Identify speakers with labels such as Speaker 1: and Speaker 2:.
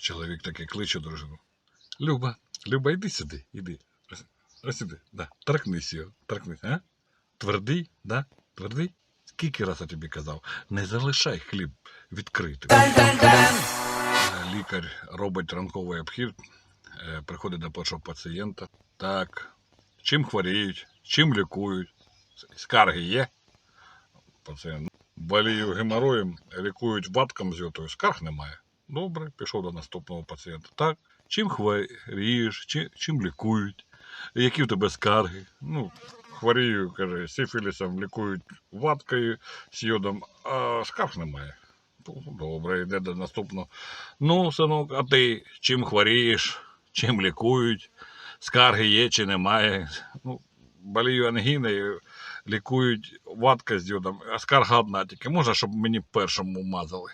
Speaker 1: Чоловік такий кличе дружину. Люба, Люба, йди сюди, іди. Ось- Ось сюди, да. Торкнись його, торкнись, а? Твердий, да? Твердий? Скільки раз я тобі казав, не залишай хліб відкритим. Е, Лікар робить ранковий обхід, е, приходить до першого пацієнта. Так, чим хворіють, чим лікують, скарги є. Пацієнт. Болію геморроєм, лікують ватком з скарг немає. Добре, пішов до наступного пацієнта. Так, чим хворієш, чи, чим лікують, які в тебе скарги. Ну, хворію, каже, сифілісом лікують ваткою з йодом, а скарг немає. Ну, Добре, йде до наступного. Ну, синок, а ти чим хворієш, чим лікують, скарги є чи немає. Ну, болію ангіною, лікують ватка з йодом, а скарга одна тільки. Може, щоб мені першому мазали.